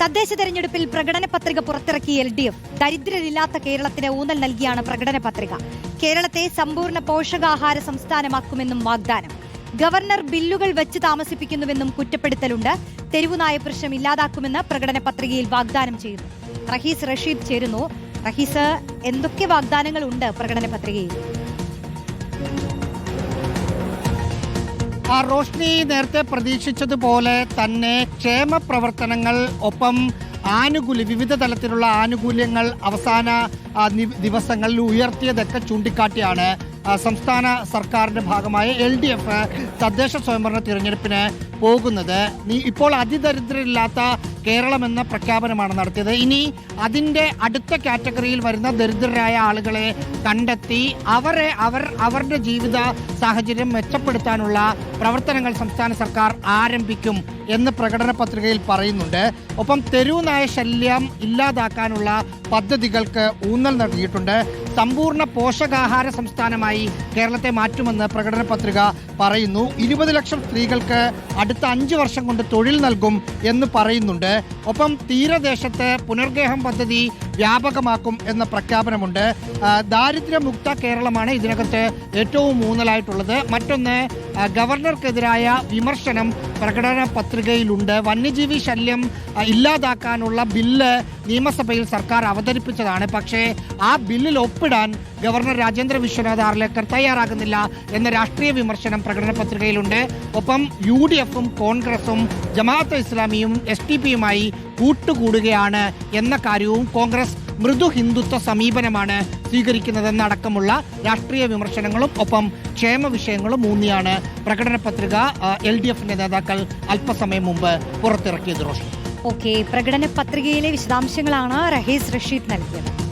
തദ്ദേശ തെരഞ്ഞെടുപ്പിൽ പ്രകടന പത്രിക പുറത്തിറക്കിയ എൽ ഡി എഫ്. ദരിദ്രരില്ലാത്ത കേരളത്തിന് ഊന്നൽ നൽകിയാണ് പ്രകടന പത്രിക. കേരളത്തെ സമ്പൂർണ പോഷകാഹാര സംസ്ഥാനമാക്കുമെന്നും വാഗ്ദാനം. ഗവർണർ ബില്ലുകൾ വെച്ച് താമസിപ്പിക്കുന്നുവെന്നും കുറ്റപ്പെടുത്തലുണ്ട്. തെരുവുനായ പ്രശ്നം ഇല്ലാതാക്കുമെന്ന് പ്രകടന പത്രികയിൽ വാഗ്ദാനം ചെയ്യുന്നു. റഹീസ് റഷീദ് ചേരുന്നു. റഹീസ് എന്തൊക്കെ വാഗ്ദാനങ്ങളുണ്ട് പ്രകടന പത്രികയിൽ? ആ റോഷ്നി നേരത്തെ പ്രതീക്ഷിച്ചതുപോലെ തന്നെ ക്ഷേമ പ്രവർത്തനങ്ങൾ ഒപ്പം ആനുകൂല്യ വിവിധ തലത്തിലുള്ള ആനുകൂല്യങ്ങൾ അവസാന ദിവസങ്ങളിൽ ഉയർത്തിയതൊക്കെ ചൂണ്ടിക്കാട്ടിയാണ് സംസ്ഥാന സർക്കാരിന്റെ ഭാഗമായ എൽ ഡി എഫ് തദ്ദേശ സ്വയംഭരണ തിരഞ്ഞെടുപ്പിന് പോകുന്നത്. നീ- ഇപ്പോൾ അതിദരിദ്രരില്ലാത്ത കേരളം എന്ന പ്രഖ്യാപനമാണ് നടത്തിയത്. ഇനി അതിന്റെ അടുത്ത കാറ്റഗറിയിൽ വരുന്ന ദരിദ്രരായ ആളുകളെ കണ്ടെത്തി അവരെ അവർ അവരുടെ ജീവിത സാഹചര്യം മെച്ചപ്പെടുത്താനുള്ള പ്രവർത്തനങ്ങൾ സംസ്ഥാന സർക്കാർ ആരംഭിക്കും എന്ന് പ്രകടന പത്രികയിൽ പറയുന്നുണ്ട്. ഒപ്പം തെരുവുനായ ശല്യം ഇല്ലാതാക്കാനുള്ള പദ്ധതികൾക്ക് ഊന്നൽ നൽകിയിട്ടുണ്ട്. സമ്പൂർണ പോഷകാഹാര സംസ്ഥാനമായി കേരളത്തെ മാറ്റുമെന്ന് പ്രകടന പത്രിക പറയുന്നു. ഇരുപത് ലക്ഷം സ്ത്രീകൾക്ക് അടുത്ത അഞ്ച് വർഷം കൊണ്ട് തൊഴിൽ നൽകും എന്ന് പറയുന്നുണ്ട്. ഒപ്പം തീരദേശത്ത് പുനർഗേഹം പദ്ധതി വ്യാപകമാക്കും എന്ന പ്രഖ്യാപനമുണ്ട്. ദാരിദ്ര്യമുക്ത കേരളമാണ് ഇതിനകത്ത് ഏറ്റവും മൂന്നലായിട്ടുള്ളത് മറ്റൊന്ന് ഗവർണർക്കെതിരായ വിമർശനം പ്രകടന പത്രികയിലുണ്ട്. വന്യജീവി ശല്യം ഇല്ലാതാക്കാനുള്ള ബില്ല് നിയമസഭയിൽ സർക്കാർ അവതരിപ്പിച്ചതാണ്. പക്ഷേ ആ ബില്ലിൽ ഒപ്പിടാൻ ഗവർണർ രാജേന്ദ്ര വിശ്വനാഥ് ആർലേക്കർ തയ്യാറാകുന്നില്ല എന്ന രാഷ്ട്രീയ വിമർശനം പ്രകടന പത്രികയിലുണ്ട്. ഒപ്പം യു ഡി എഫും കോൺഗ്രസും ജമാഅത്ത് ഇസ്ലാമിയും എസ് ടി പിയുമായി കൂട്ടുകൂടുകയാണ് എന്ന കാര്യവും കോൺഗ്രസ് മൃദു ഹിന്ദുത്വ സമീപനമാണ് സ്വീകരിക്കുന്നതെന്നടക്കമുള്ള രാഷ്ട്രീയ വിമർശനങ്ങളും ഒപ്പം ക്ഷേമ വിഷയങ്ങളും ഊന്നിയാണ്. പ്രകടന പത്രിക എൽ ഡി എഫിന്റെ നേതാക്കൾ അല്പസമയം മുമ്പ് പുറത്തിറക്കിയത് റോഷൻ ഓക്കെ പ്രകടന പത്രികയിലെ വിശദാംശങ്ങളാണ് റഹീസ് റഷീദ് നൽകിയത്.